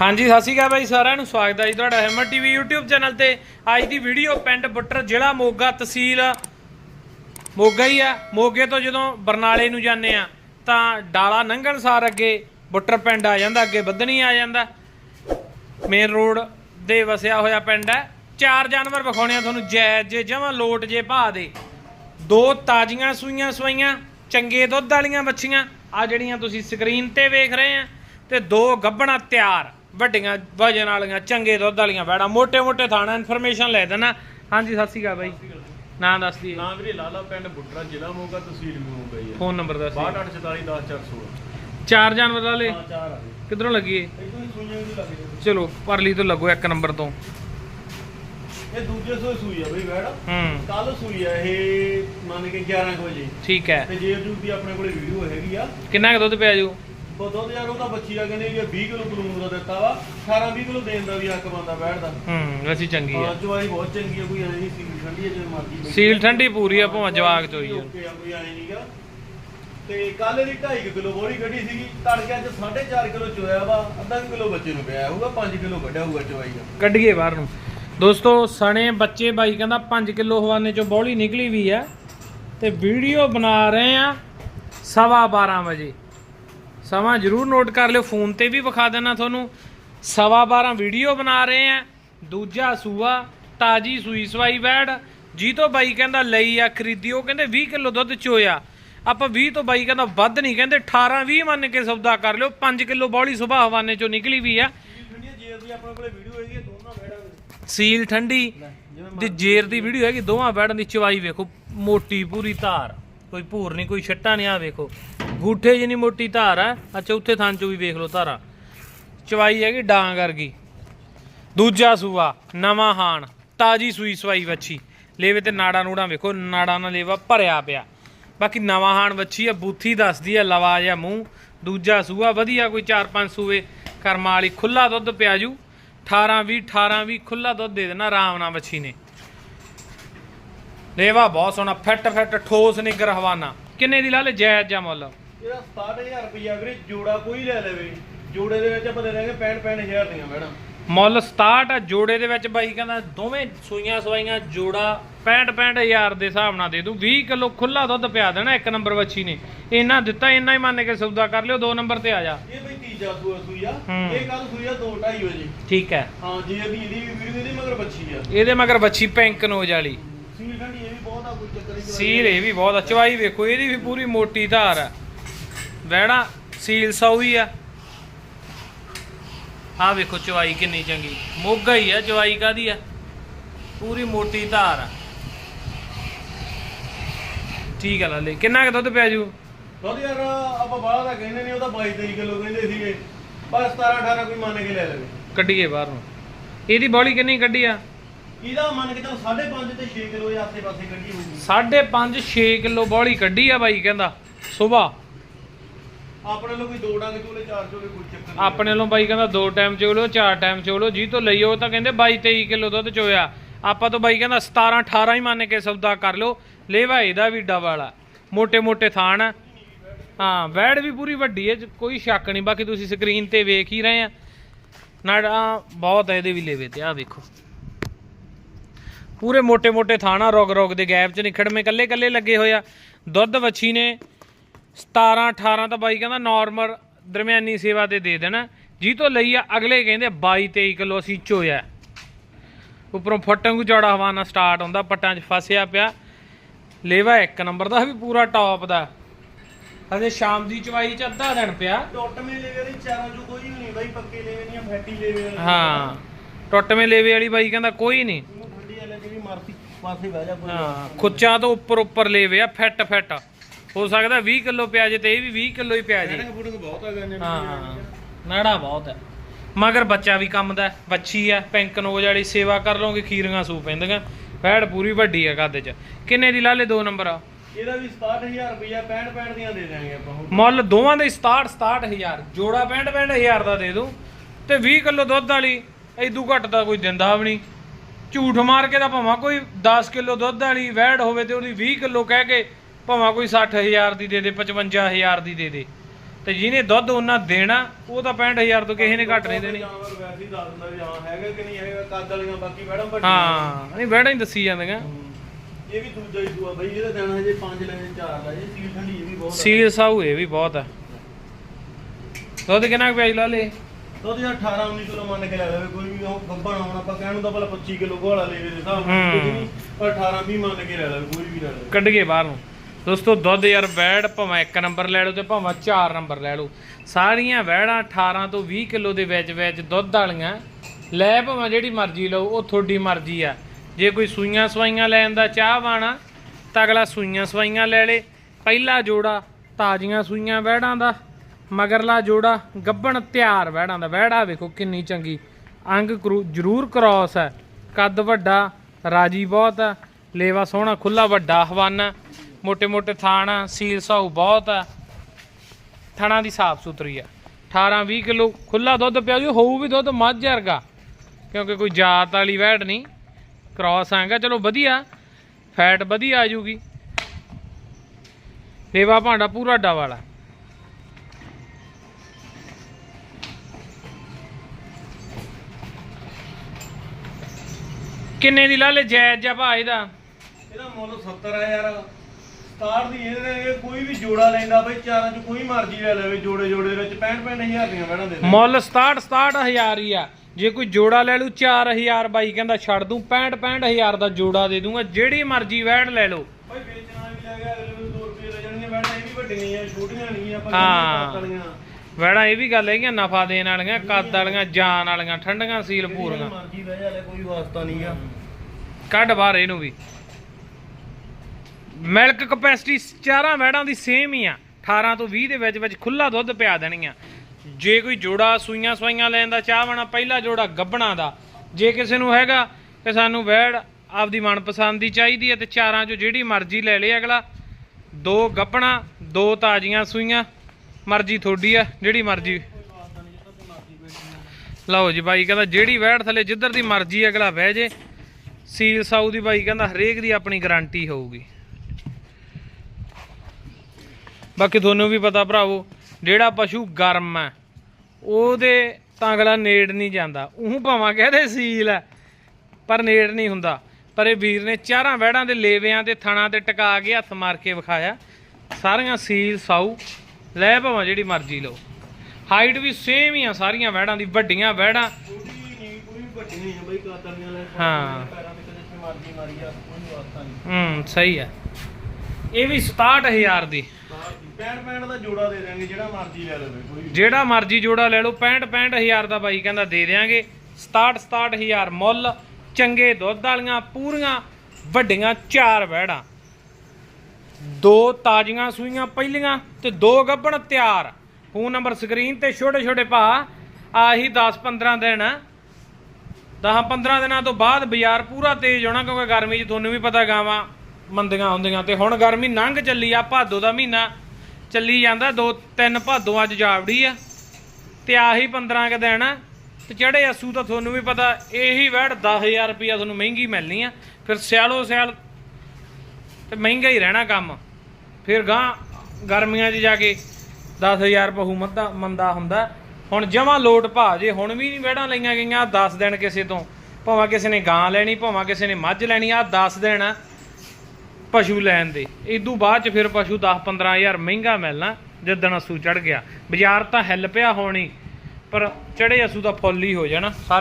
ਹਾਂਜੀ, ਸਤਿ ਸ਼੍ਰੀ ਅਕਾਲ ਬਾਈ ਸਾਰਿਆਂ ਨੂੰ। ਸਵਾਗਤ ਹੈ ਜੀ ਤੁਹਾਡਾ ਹਿੰਮਤ ਟੀਵੀ YouTube ਚੈਨਲ ਤੇ। ਅੱਜ ਦੀ ਵੀਡੀਓ ਪਿੰਡ ਬੁੱਟਰ ਜ਼ਿਲ੍ਹਾ ਮੋਗਾ ਤਹਿਸੀਲ ਮੋਗਾ ਹੀ ਆ। ਮੋਗੇ ਤੋਂ ਜਦੋਂ ਬਰਨਾਲੇ ਨੂੰ ਜਾਂਦੇ ਆ, ਤਾਂ ਡਾਲਾ ਨੰਗਣ ਸਾਰ ਅੱਗੇ ਬੁੱਟਰ ਪਿੰਡ ਆ ਜਾਂਦਾ, ਅੱਗੇ ਬੱਧਣੀ ਆ ਜਾਂਦਾ। ਮੇਨ ਰੋਡ ਦੇ ਵਸਿਆ ਹੋਇਆ ਪਿੰਡ ਹੈ। ਚਾਰ ਜਾਨਵਰ ਵਿਖਾਉਣੇ ਆ ਤੁਹਾਨੂੰ, ਜੈਜ਼ ਜੇ ਜਮਾਂ, ਲੋਟ ਜੇ ਭਾ ਦੇ। ਦੋ ਤਾਜ਼ੀਆਂ ਸੂਈਆਂ ਸਵਾਈਆਂ, ਚੰਗੇ ਦੁੱਧ ਵਾਲੀਆਂ ਬੱਚੀਆਂ ਆ ਜਿਹੜੀਆਂ ਤੁਸੀਂ ਸਕਰੀਨ ਤੇ ਵੇਖ ਰਹੇ ਆ, ਤੇ ਦੋ ਗੱਭਣਾ ਤਿਆਰ। ਵੱਡੀਆਂ ਵਜਨ ਵਾਲੀਆਂ ਚੰਗੇ ਦੁੱਧ ਵਾਲੀਆਂ ਵੈੜਾਂ ਮੋٹے-ਮੋٹے ਥਾਣਾ ਇਨਫੋਰਮੇਸ਼ਨ ਲੈ ਦੇਣਾ। ਹਾਂਜੀ ਸਤਿ ਸ਼੍ਰੀ ਅਕਾਲ ਬਾਈ। ਨਾਂ ਦੱਸ ਦੀ ਨਾਂ ਵੀਰੇ ਲਾਲਾ ਪਿੰਡ ਬੁੱਟਰਾ ਜ਼ਿਲ੍ਹਾ ਮੋਗਾ ਤਹਿਸੀਲ ਮੋਗਾ ਹੈ ਫੋਨ ਨੰਬਰ ਦੱਸ 6244410416 ਚਾਰ ਜਾਨਵਰ ਵਾਲੇ? ਹਾਂ ਚਾਰ ਆ ਕਿਧਰੋਂ ਲੱਗੀ ਚਲੋ ਪਰਲੀ ਤੋਂ ਲੱਗੋ ਇੱਕ ਨੰਬਰ ਤੋਂ। ਇਹ ਦੂਜੇ ਸੋਏ ਸੂਈ ਆ ਬਈ ਵੈੜ ਹੂੰ। ਕੱਲ ਸੂਈ ਆ ਇਹ ਮੰਨ ਕੇ 11 ਵਜੇ। ਠੀਕ ਹੈ। ਤੇ ਜੇ ਜੂ ਦੀ ਆਪਣੇ ਕੋਲੇ ਵੀਡੀਓ ਹੈਗੀ ਆ। ਕਿੰਨਾ ਕੁ ਦੁੱਧ ਪਿਆ ਜੂ? ਉਹ ਦੁੱਧ ਯਾਰ ਉਹਦਾ ਬੱਚੀ ਆ ਕਹਿੰਦੇ ਵੀ 20 ਕਿਲੋ ਬਲੂਨ ਦਾ ਦਿੱਤਾ ਵਾ 18 20 ਕਿਲੋ ਦੇਣ ਦਾ ਵੀ ਹੱਕ ਬੰਦਾ ਵੈੜ ਦਾ। ਹੂੰ ਵੈਸੀ ਚੰਗੀ ਹੈ ਚਵਾਈ ਬਹੁਤ ਚੰਗੀ ਆ ਕੋਈ ਐ ਨਹੀਂ ਸੀਲ ਠੰਡੀ ਆ ਜਿਵੇਂ ਮਰਜ਼ੀ ਸੀਲ ਠੰਡੀ ਪੂਰੀ ਆ ਭਾਵੇਂ ਜਵਾਕ ਚੋਈ ਆ ਓਕੇ ਆ ਕੋਈ ਐ ਨਹੀਂਗਾ ਤੇ ਕੱਲ ਇਹਦੀ 2.5 ਕਿਲੋ ਬੋਲੀ ਕੱਢੀ ਸੀਗੀ ਤੜਕੇ ਅੱਜ 4.5 ਕਿਲੋ ਚੋਇਆ ਵਾ ਅੱਧਾ ਕਿਲੋ ਬੱਚੇ ਨੂੰ ਪਿਆ ਹੋਊਗਾ 5 ਕਿਲੋ ਕੱਢਿਆ ਹੋਊਗਾ ਚਵਾਈ ਦਾ। ਕੱਢੀਏ ਬਾਹਰ ਨੂੰ। ਦੋਸਤੋ ਸਣੇ ਬੱਚੇ ਬਾਈ ਕਹਿੰਦਾ 5 ਕਿਲੋ ਹਵਾਨੇ ਚੋਂ ਬੌਲੀ ਨਿਕਲੀ ਵੀ ਆ। ਤੇ ਵੀਡੀਓ ਬਣਾ ਰਹੇ ਆ ਸਵਾ 12 ਵਜੇ। ਸਮਾਂ ਜਰੂਰ ਨੋਟ ਕਰ ਲਿਓ, ਫੋਨ ਤੇ ਵੀ ਵਿਖਾ ਦੇਣਾ ਤੁਹਾਨੂੰ। ਸਵਾ 12 ਵੀਡੀਓ ਬਣਾ ਰਹੇ ਆ। ਦੂਜਾ ਸੂਆ, ਤਾਜੀ ਸੂਈ ਸਵਾਈ ਵੈੜ ਜੀ ਤੋਂ ਬਾਈ ਕਹਿੰਦਾ, ਲਈ ਆ, ਖਰੀਦੀ। ਉਹ ਕਹਿੰਦੇ 20 ਕਿਲੋ ਦੁੱਧ ਚੋਇਆ। ਆਪਾਂ 20 ਤੋਂ ਬਾਈ ਕਹਿੰਦਾ, ਵੱਧ ਨਹੀਂ। ਕਹਿੰਦੇ 18 20 ਮੰਨ ਕੇ ਸੌਦਾ ਕਰ ਲਿਓ। 5 ਕਿਲੋ ਬੌਲੀ ਸੁਬਾਹ ਹਵਾਨੇ ਚੋਂ ਨਿਕਲੀ ਵੀ ਆ। ਸੀਲ ਠੰਡੀ ਤੇ ਜੇਰ ਦੀ ਵੀਡੀਓ ਹੈਗੀ, ਦੋਵਾਂ ਬੈੜਾਂ ਦੀ ਚਵਾਈ ਵੇਖੋ। ਮੋਟੀ ਪੂਰੀ ਧਾਰ। ਕੋਈ ਭੂਰ ਨਹੀਂ, ਕੋਈ ਛੱਟਾ ਨਹੀਂ ਆ ਵੇਖੋ। ਗੂਠੇ ਜਿੰਨੀ ਮੋਟੀ ਧਾਰ ਆ। ਆ ਚੌਥੇ ਥਾਂ ਚੋਂ ਵੀ ਵੇਖ ਲਓ ਧਾਰਾ। ਚਵਾਈ ਹੈਗੀ ਡਾਂਗ ਵਰਗੀ। ਦੂਜਾ ਸੂਆ, ਨਵਾਂ ਹਾਣ, ਤਾਜੀ ਸੂਈ ਸਵਾਈ ਵੱਛੀ। ਲੇਵੇ ਤੇ ਨਾੜਾ ਨੂੜਾ ਵੇਖੋ, ਨਾੜਾ ਨਾਲ ਲੇਵਾ ਭਰਿਆ ਪਿਆ। ਬਾਕੀ ਨਵਾਂ ਹਾਣ ਵੱਛੀ ਆ, ਬੂਥੀ ਦੱਸਦੀ ਆ ਲਵਾ ਜਾਂ ਮੂੰਹ। ਦੂਜਾ ਸੂਆ, ਵਧੀਆ ਕੋਈ 4-5 ਸੂਏ ਕਰਮਾਂ ਵਾਲੀ ਖੁੱਲਾ ਦੁੱਧ ਪਿਆ ਜੂ 18 20 18 20 ਖੁੱਲਾ ਦੁੱਧ ਦੇ ਦੇਣਾ ਆਰਾਮ ਨਾਲ ਵੱਛੀ ਨੇ। ਲੇਵਾ ਬਹੁਤ ਸੋਹਣਾ ਫਿੱਟ ਫਿੱਟ ਠੋਸ ਨਿਗਰ ਹਵਾਨਾ। ਕਿੰਨੇ ਦੀ ਲਾ ਲੈ ਜਾਇਜ਼ ਜਾਂ ਮੁੱਲ। ਇਹਦਾ 67000 ਰੁਪਇਆ ਵੀਰੇ ਜੋੜਾ ਕੋਈ ਲੈ ਲਵੇ ਜੋੜੇ ਦੇ ਵਿੱਚ ਆਪਾਂ ਦੇ ਦਾਂਗੇ 65 65000 ਦੀਆਂ ਮੈਡਮ। ਮੁੱਲ 67 ਆ ਜੋੜੇ ਦੇ ਵਿੱਚ ਬਾਈ ਕਹਿੰਦਾ ਦੋਵੇਂ ਸੂਈਆਂ ਸਵਾਈਆਂ ਜੋੜਾ 65 65000 ਦੇ ਹਿਸਾਬ ਨਾਲ ਦੇ ਦੂੰ 20 ਕਿਲੋ ਖੁੱਲਾ ਦੁੱਧ ਪਿਆ ਦੇਣਾ ਇੱਕ ਨੰਬਰ ਵੱਛੀ ਨੇ। ਇੰਨਾ ਦਿੱਤਾ ਇੰਨਾ ਹੀ ਮੰਨ ਕੇ ਸੌਦਾ ਕਰ ਲਿਓ ਦੋ ਨੰਬਰ ਤੇ ਆ ਜਾ। ਇਹ ਬਈ ਤੀਜਾ ਸੂਆ ਸੂਈ ਆ ਹੂੰ। ਇਹ ਕੱਲ ਸੂਈ ਆ 2.5 ਵਜੇ। ਠੀਕ ਹੈ। ਹਾਂ ਜੀ ਇਹਦੀ ਇਹਦੀ ਵੀ ਵੀਡੀਓ ਇਹਦੀ ਮਗਰ ਬੱਚੀ ਆ। ਇਹਦੇ ਮਗਰ ਵੱਛੀ ਪੈਂਕ ਨੋਜ ਵਾਲੀ। ਸੀਲ ਇਹ ਵੀ ਬਹੁਤ ਆ ਕੋਈ ਚੱਕਰ ਨਹੀਂ ਸੀਲ ਇਹ ਵੀ ਬਹੁਤ ਆ ਚਵਾਈ ਵੇਖੋ ਇਹਦੀ ਵੀ ਪੂਰੀ ਮੋਟੀ ਧਾਰ ਆ। ਵਹਿਣਾ ਸੀਲ ਸੌਈ ਆ। ਆ ਵੇਖੋ ਚਵਾਈ ਕਿੰਨੀ ਚੰਗੀ। ਮੋਗਾ ਹੀ ਆ ਚਵਾਈ ਕਾਦੀ ਆ? ਪੂਰੀ ਮੋਟੀ ਧਾਰ ਆ। ਠੀਕ ਆ ਲਾਲੇ ਕਿੰਨਾ ਕੁ ਦੁੱਧ ਪਿਆ ਜੂ? ਦੁੱਧ ਯਾਰ ਆਪਾਂ ਬਾਹਰ ਦਾ ਕਹਿੰਦੇ ਨਹੀਂ ਉਹਦਾ 22 23 ਕਿਲੋ ਕਹਿੰਦੇ ਸੀਗੇ। ਪਰ 17 18 ਕੋਈ ਮੰਨ ਕੇ ਲੈ ਲਵੇ। ਕੱਢੀਏ ਬਾਹਰ ਨੂੰ। ਇਹਦੀ ਬੋਲੀ ਕਿੰਨੀ ਕੱਢੀ ਆ? ਇਹਦਾ ਮੰਨ ਕੇ ਚੱਲ 5.5 ਤੇ 6 ਕਿਲੋ ਇਹ ਆਸੇ ਪਾਸੇ ਕੱਢੀ ਹੋਊਗੀ 5.5 6 ਕਿਲੋ ਬੋਲੀ ਕੱਢੀ ਆ ਬਾਈ ਕਹਿੰਦਾ। ਸਵੇਰ ਆਪਣੇ ਲੋ ਕੋਈ ਦੋ ਡੰਗ ਚੋਲੇ ਚਾਰ ਚੋਲੇ ਕੋਈ ਚੱਕਰ ਆਪਣੇ ਵੱਲੋਂ ਬਾਈ ਕਹਿੰਦਾ ਦੋ ਟਾਈਮ ਚੋਲੋ ਚਾਰ ਟਾਈਮ ਚੋਲੋ ਜੀ ਤੋਂ ਲਈਓ ਤਾਂ ਕਹਿੰਦੇ 22 23 ਕਿਲੋ ਦੁੱਧ ਚੋਇਆ। ਆਪਾਂ ਤੋਂ ਬਾਈ ਕਹਿੰਦਾ 17 18 ਹੀ ਮੰਨ ਕੇ ਸੌਦਾ ਕਰ ਲਓ। ਲੇਵਾ ਇਹਦਾ ਵੀ ਡਾ ਵਾਲਾ। ਮੋਟੇ ਮੋਟੇ ਥਾਣ। ਹਾਂ ਵੈੜ ਵੀ ਪੂਰੀ ਵੱਡੀ ਹੈ ਕੋਈ ਸ਼ੱਕ ਨਹੀਂ। ਬਾਕੀ ਤੁਸੀਂ ਸਕਰੀਨ ਤੇ ਵੇਖ ਹੀ ਰਹੇ ਆ। ਨਾੜਾ ਬਹੁਤ ਹੈ ਇਹਦੇ ਵੀ ਲੇਵੇ ਤੇ ਆ ਵੇਖੋ। ਪੂਰੇ ਮੋਟੇ ਮੋਟੇ ਥਾਣਾ ਰੋਗ ਰੋਗ ਦੇ ਗੈਪ 'ਚ ਨਿਖੜਵੇਂ ਕੱਲੇ ਕੱਲੇ ਲੱਗੇ ਹੋਇਆ ਦੁੱਧ ਵੱਛੀ ਨੇ। 17 18 ਤਾਂ ਬਾਈ ਕਹਿੰਦਾ ਨਾਰਮਲ ਦਰਮਿਆਨੀ ਸੇਵਾ ਤੇ ਦੇ ਦੇਣਾ। ਜੀ ਤੋਂ ਲਈ ਆ ਅਗਲੇ ਕਹਿੰਦੇ 22 23 ਕਿਲੋ ਅਸੀਂ ਚੋਇਆ। ਉੱਪਰੋਂ ਫਟਾਂ ਨੂੰ ਚੌੜਾ ਹਵਾਨਾ ਸਟਾਰਟ ਹੁੰਦਾ ਪੱਟਾਂ 'ਚ ਫਸਿਆ ਪਿਆ। ਲੇਵਾ ਇੱਕ ਨੰਬਰ ਦਾ ਵੀ ਪੂਰਾ ਟੌਪ ਦਾ। ਹਜੇ ਸ਼ਾਮ ਦੀ ਚਵਾਈ 'ਚ ਅੱਧਾ ਦਿਨ ਪਿਆ। ਟੋਟਮੇ ਲੈਵੇ ਦੀ ਚਾਰਾਂ ਚੋਂ ਕੋਈ ਨਹੀਂ ਬਾਈ ਪੱਕੇ ਲੈਵੇ ਨਹੀਂ ਆ ਫੈਟੀ ਲੈਵੇ ਹਾਂ ਟੁੱਟਵੇਂ ਲੇਵੇ ਵਾਲੀ ਬਾਈ ਕਹਿੰਦਾ ਕੋਈ ਨਹੀਂ। ਹਾਂ ਖੁੱਚਾਂ ਤੋਂ ਉੱਪਰ ਉੱਪਰ ਲੇਵੇ ਆ ਫਿੱਟ ਫਿੱਟ ਹੋ ਸਕਦਾ 20 ਕਿਲੋ ਪਿਆ ਜੇ ਤੇ ਇਹ ਵੀ 20 ਕਿਲੋ ਹੀ ਪਿਆ ਜੇ। ਫੂਟਿੰਗ ਬਹੁਤ ਆ ਗਏ ਹਾਂ ਨਾੜਾ ਬਹੁਤ ਹੈ ਮਗਰ ਬੱਚਾ ਵੀ ਕੰਮ ਦਾ ਵੱਛੀ ਆ ਪਿੰਕ ਨੋਜ ਵਾਲੀ ਸੇਵਾ ਕਰ ਲਓਗੇ ਖੀਰੀਆਂ ਸੂ ਪੈਂਦੀਆਂ। ਫੈੜ ਪੂਰੀ ਵੱਡੀ ਆ ਕੱਦ ਚ। ਕਿੰਨੇ ਦੀ ਲਾ ਲੇ ਦੋ ਨੰਬਰ ਆ? ਇਹਦਾ ਵੀ 67000 ਰੁਪਇਆ 65 65 ਦੀਆਂ ਦੇ ਦਾਂਗੇ ਆਪਾਂ ਮੁੱਲ ਦੋਵਾਂ ਦੇ 67 67000 ਜੋੜਾ 65 65000 ਦਾ ਦੇ ਦੂੰ। ਤੇ 20 ਕਿਲੋ ਦੁੱਧ ਵਾਲੀ ਐਦੂ ਘੱਟ ਦਾ ਕੋਈ ਦਿੰਦਾ ਵੀ ਨਹੀਂ। ਝੂਠ ਮਾਰ ਕੇ ਤਾਂ ਭਾਵੇਂ ਕੋਈ 10 ਕਿਲੋ ਦੁੱਧ ਵਾਲੀ ਵੈੜ ਹੋਵੇ ਤੇ ਉਹਦੀ 20 ਕਿਲੋ ਕਹਿ ਕੇ ਭਾਵੇਂ ਕੋਈ 60000 ਦੀ ਦੇ ਦੇ 55000 ਦੀ ਦੇ ਦੇ। ਤੇ ਜਿਹਨੇ ਦੁੱਧ ਉਹਨਾਂ ਦੇਣਾ ਉਹ ਤਾਂ 65000 ਤੋਂ ਕਿਸੇ ਨੇ ਘੱਟ ਨਹੀਂ ਦੇਣੀ। ਜਾਨਵਰ ਵੈਸੇ ਹੀ ਦੱਸ ਦਿੰਦਾ ਵੀ ਹਾਂ ਹੈਗਾ ਕਿ ਨਹੀਂ ਹੈਗਾ ਕੱਦ ਵਾਲੀਆਂ ਬਾਕੀ ਮੈਡਮ ਵੱਡੀ ਹਾਂ ਨਹੀਂ ਬੈੜਾ ਹੀ ਦੱਸੀ ਜਾਂਦੀਆਂ। ਇਹ ਵੀ ਦੂਜਾ ਹੀ ਬਈ ਇਹਦਾ ਦੇਣਾ ਹਜੇ 5 ਲੈ 4 ਲੈ ਜੇ ਸੀਲ ਠੰਡੀ ਇਹ ਵੀ ਬਹੁਤ ਆ। ਸੀਲ ਸਾਊ ਇਹ ਵੀ ਬਹੁਤ ਆ। ਦੁੱਧ ਕਿੰਨਾ ਕੁ ਪਿਆ ਜੀ ਲਾਲੇ ਦੁੱਧ ਯਾਰ 18 19 ਕਿਲੋ ਮੰਨ ਕੇ ਲੈ ਲਵੇ ਕੋਈ ਵੀ ਉਹ ਗੱਬਣ ਆਉਣਾ ਆਪਾਂ ਕਹਿਣ ਨੂੰ ਤਾਂ ਭਲਾ 25 ਕਿਲੋ ਘੋੜਾ ਲੈ ਦੇ ਹਿਸਾਬ ਨਾਲ ਹੂੰ। ਕੁਝ ਨਹੀਂ ਪਰ 18 20 ਮੰਨ ਕੇ ਲੈ ਲਵੇ ਕੋਈ ਵੀ ਲੈ ਲਵੇ। ਕੱਢ ਕੇ ਬਾਹਰ ਨੂੰ। ਦੋਸਤੋ, ਦੁੱਧ ਯਾਰ ਵੈੜ, ਭਾਵੇਂ ਇੱਕ ਨੰਬਰ ਲੈ ਲਓ ਤੇ ਭਾਵੇਂ ਚਾਰ ਨੰਬਰ ਲੈ ਲਓ। ਸਾਰੀਆਂ ਵੈੜਾਂ 18 ਤੋਂ 20 ਕਿਲੋ ਦੇ ਵਿੱਚ ਵਿੱਚ ਦੁੱਧ ਵਾਲੀਆਂ। ਲੈ ਭਾਵੇਂ ਜਿਹੜੀ ਮਰਜ਼ੀ ਲਓ, ਉਹ ਤੁਹਾਡੀ ਮਰਜ਼ੀ ਆ। ਜੇ ਕੋਈ ਸੂਈਆਂ ਸਵਾਈਆਂ ਲੈਣ ਦਾ ਚਾਹ ਵਾਣਾ, ਤਾਂ ਅਗਲਾ ਸੂਈਆਂ ਸਵਾਈਆਂ ਲੈ ਲੇ। ਪਹਿਲਾ ਜੋੜਾ ਤਾਜ਼ੀਆਂ ਸੂਈਆਂ ਵੈੜਾਂ ਦਾ, ਮਗਰਲਾ ਜੋੜਾ ਗੱਬਣ ਤਿਆਰ ਵੈੜਾਂ ਦਾ। ਵੈੜਾ ਵੇਖੋ ਕਿੰਨੀ ਚੰਗੀ। ਅੰਗ ਕਰੂ- ਜ਼ਰੂਰ ਕ੍ਰਾਸ ਹੈ ਕੱਦ ਵੱਡਾ, ਰਾਜੀ ਬਹੁਤ ਆ। ਲੇਵਾ ਸੋਹਣਾ ਖੁੱਲਾ ਵੱਡਾ ਹਵਾਨਾ। ਮੋٹے-ਮੋٹੇ ਥਾਣ ਆ, ਸੀਲ ਸਾਹੂ ਬਹੁਤ ਆ। ਥਣਾ ਦੀ ਸਾਫ਼ ਸੁਥਰੀ ਆ। 18 20 ਕਿਲੋ ਖੁੱਲਾ ਦੁੱਧ ਪਿਆ ਜੀ, ਹੋਊ ਵੀ ਦੁੱਧ ਮੱਝ ਵਰਗਾ, ਕਿਉਂਕਿ ਕੋਈ ਜਾਤ ਵਾਲੀ ਵੈੜ ਨਹੀਂ। ਕ੍ਰਾਸ ਆਂਗਾ ਚਲੋ ਵਧੀਆ ਫੈਟ ਵਧੀਆ ਆ ਜੂਗੀ। ਲੇਵਾ ਭਾਂਡਾ ਪੂਰਾ ਡਾ ਵਾਲਾ। ਕਿੰਨੇ ਦੀ ਲਾ ਲੈ, ਜਾਇਜ਼ ਜਿਹਾ ਭਾਅ ਇਹਦਾ? ਇਹਦਾ ਮੁੱਲ 70 ਆ। ਯਾਰ 67 ਦੀ ਇਹਦੇ ਇਹ ਕੋਈ ਵੀ ਜੋੜਾ ਲੈਂਦਾ ਬਈ ਚਾਰਾਂ ਚ ਕੋਈ ਮਰਜ਼ੀ ਲੈ ਲਵੇ ਜੋੜੇ ਜੋੜੇ ਦੇ ਵਿੱਚ 65 65000 ਦੀਆਂ ਵੜਾਂ ਦੇ ਦੇ। ਮੁੱਲ 67 67000 ਹੀ ਆ। ਜੇ ਕੋਈ ਜੋੜਾ ਲੈ ਲੂ 4000 ਬਾਈ ਕਹਿੰਦਾ ਛੱਡ ਦੂੰ 65 65000 ਦਾ ਜੋੜਾ ਦੇ ਦੂੰਗਾ ਜਿਹੜੀ ਮਰਜ਼ੀ ਵੈੜ ਲੈ ਲਓ। ਬਈ ਵੇਚਣਾ ਵੀ ਲੈ ਗਿਆ ਅਗਲੇ ਨੂੰ 2 ਰੁਪਏ ਲੈ ਜਾਣਗੇ ਵੜਾਂ ਇਹ ਵੀ ਵੱਡੀਆਂ ਛੋਟੀਆਂ ਨਹੀਂ ਆਪਾਂ ਹਾਂ। ਵੈੜਾਂ ਇਹ ਵੀ ਗੱਲ ਹੈਗੀਆਂ ਨਫਾ ਦੇਣ ਵਾਲੀਆਂ ਕੱਦ ਵਾਲੀਆਂ ਜਾਨ ਵਾਲੀਆਂ ਠੰਡੀਆਂ ਸੀਲ ਪੂਰੀਆਂ। ਮਰਜ਼ੀ ਲੈ ਜਾ ਲੈ ਕੋਈ ਵਾਸਤਾ ਨਹੀਂ ਆ। ਕੱਢ ਬਾਹਰ ਇਹਨੂੰ ਵੀ। ਮਿਲਕ ਕਪੈਸਿਟੀ ਚਾਰਾਂ ਵੈੜਾਂ ਦੀ ਸੇਮ ਹੀ ਆ। 18 ਤੋਂ 20 ਦੇ ਵਿੱਚ ਵਿੱਚ ਖੁੱਲਾ ਦੁੱਧ ਪਿਆ ਦੇਣੀਆਂ ਜੇ ਕੋਈ ਜੋੜਾ ਸੂਈਆਂ ਸਵਾਈਆਂ ਲੈਣ ਦਾ ਚਾਹਵਣਾ ਪਹਿਲਾ ਜੋੜਾ ਗੱਬਣਾ ਦਾ। ਜੇ ਕਿਸੇ ਨੂੰ ਹੈਗਾ ਕਿ ਸਾਨੂੰ ਵੈੜ ਆਪਦੀ ਮਨਪਸੰਦ ਦੀ ਚਾਹੀਦੀ ਹੈ ਤੇ ਚਾਰਾਂ ਚੋਂ ਜਿਹੜੀ ਮਰਜ਼ੀ ਲੈ ਲੇ ਅਗਲਾ। ਦੋ ਗੱਬਣਾ, ਦੋ ਤਾਜ਼ੀਆਂ ਸੂਈਆਂ, ਮਰਜ਼ੀ ਤੁਹਾਡੀ ਆ, ਜਿਹੜੀ ਮਰਜ਼ੀ। ਲਓ ਜੀ ਬਾਈ ਕਹਿੰਦਾ, ਜਿਹੜੀ ਵੈੜ ਥੱਲੇ ਜਿੱਧਰ ਦੀ ਮਰਜ਼ੀ ਅਗਲਾ ਬਹਿ ਜੇ। ਸੀਲ ਸਾਊ ਦੀ ਬਾਈ ਕਹਿੰਦਾ, ਹਰੇਕ ਦੀ ਆਪਣੀ ਗਾਰੰਟੀ ਹੋਊਗੀ। ਬਾਕੀ ਤੁਹਾਨੂੰ ਵੀ ਪਤਾ ਭਰਾਵੋ ਜਿਹੜਾ ਪਸ਼ੂ ਗਰਮ ਹੈ ਉਹਦੇ ਤਾਂ ਅਗਲਾ ਨੇੜ ਨਹੀਂ ਜਾਂਦਾ। ਉਹ ਭਾਵਾਂ ਕਹਦੇ ਸੀਲ ਹੈ ਪਰ ਨੇੜ ਨਹੀਂ ਹੁੰਦਾ। ਪਰ ਇਹ ਵੀਰ ਨੇ ਚਾਰਾਂ ਵਹਿੜਾਂ ਦੇ ਲੇਵਿਆਂ ਤੇ ਥਣਾ ਤੇ ਟਿਕਾ ਕੇ ਹੱਥ ਮਾਰ ਕੇ ਵਿਖਾਇਆ। ਸਾਰੀਆਂ ਸੀਲ ਸਾਊ ਲੈ ਭਾਵਾਂ ਜਿਹੜੀ ਮਰਜ਼ੀ ਲਓ। ਹਾਈਟ ਵੀ ਸੇਮ ਹੀ ਆ ਸਾਰੀਆਂ ਵਹਿੜਾਂ ਦੀ ਵੱਡੀਆਂ ਵਹਿੜਾਂ। ਹੈ। ਹਾਂ। ਮਾਰੀ ਆ ਕੋਈ ਵਾਸਤਾ ਨਹੀਂ ਹੂੰ ਸਹੀ ਹੈ ਇਹ ਵੀ 67000 ਦੀ। ਪੈਂਟ ਪੈਂਟ ਦਾ ਜੋੜਾ ਦੇ ਦੇਣਗੇ ਜਿਹੜਾ ਮਰਜ਼ੀ ਲੈ ਲਵੇ ਕੋਈ। ਜਿਹੜਾ ਮਰਜ਼ੀ ਜੋੜਾ ਲੈ ਲਓ 65 65000 ਦਾ ਬਾਈ ਕਹਿੰਦਾ ਦੇ ਦੇਾਂਗੇ 67 67000 ਮੁੱਲ ਚੰਗੇ ਦੁੱਧ ਵਾਲੀਆਂ ਪੂਰੀਆਂ ਵੱਡੀਆਂ ਚਾਰ ਵਹਿੜਾਂ। ਦੋ ਤਾਜ਼ੀਆਂ ਸੂਈਆਂ ਪਹਿਲੀਆਂ ਤੇ ਦੋ ਗੱਭਣ ਤਿਆਰ। ਫੋਨ ਨੰਬਰ ਸਕਰੀਨ ਤੇ ਛੋਟੇ ਛੋਟੇ ਭਾ ਆਹੀ 10 15 ਦਿਨ। 10 15 ਦਿਨਾਂ ਤੋਂ ਬਾਅਦ ਬਾਜ਼ਾਰ ਪੂਰਾ ਤੇਜ਼ ਹੋਣਾ ਕਿਉਂਕਿ ਗਰਮੀ 'ਚ ਤੁਹਾਨੂੰ ਵੀ ਪਤਾ ਗਾਵਾਂ। ਮੰਦੀਆਂ ਹੁੰਦੀਆਂ ਤੇ ਹੁਣ ਗਰਮੀ ਲੰਘ ਚੱਲੀ ਆ, ਭਾਦੋ ਦਾ ਮਹੀਨਾ ਚੱਲੀ ਜਾਂਦਾ, ਦੋ ਤਿੰਨ ਭਾਦੋ ਅੱਜ ਜਾਵੜੀ ਆ। ਤੇ ਆਹੀ 15 ਕ ਦਿਨ ਆ, ਤੇ ਚੜੇ ਅਸੂ ਤਾਂ ਤੁਹਾਨੂੰ ਵੀ ਪਤਾ, ਇਹੀ ਵੈੜ 10000 ਰੁਪਿਆ ਤੁਹਾਨੂੰ ਮਹਿੰਗੀ ਮਿਲਣੀ ਆ। ਫਿਰ ਸਿਆਲੋ ਸਿਆਲ ਤੇ ਮਹਿੰਗਾ ਹੀ ਰਹਿਣਾ ਕੰਮ। ਫਿਰ ਗਾਂ ਗਰਮੀਆਂ 'ਚ ਜਾ ਕੇ 10000 ਪਹੂ ਮੱਦਾ, ਮੰਦਾ ਹੁੰਦਾ। ਹੁਣ ਜਮਾ ਲੋਟ ਭਾ ਜੇ, ਹੁਣ ਵੀ ਨਹੀਂ ਵੈੜਾਂ ਲਈਆਂ ਗਈਆਂ 10 ਦਿਨ ਕਿਸੇ ਤੋਂ। ਭਾਵੇਂ ਕਿਸੇ ਨੇ ਗਾਂ ਲੈਣੀ, ਭਾਵੇਂ ਕਿਸੇ ਨੇ ਮੱਝ ਲੈਣੀ ਆ 10 ਦਿਨ ਪਸ਼ੂ ਲੈਣ ਦੇ। ਇਦੋਂ ਬਾਅਦ ਚ ਫਿਰ ਪਸ਼ੂ 10-15000 ਮਹਿੰਗਾ ਮਿਲਣਾ, ਜਿੱਦਣ ਅਸੂ ਚੜ ਗਿਆ। ਬਾਜ਼ਾਰ ਤਾਂ ਹਿੱਲ ਪਿਆ ਹੋਣੀ, ਪਰ ਚੜੇ ਅਸੂ ਦਾ ਫੁੱਲ ਹੀ ਹੋ ਜਾਣਾ। ਸਾਰੇ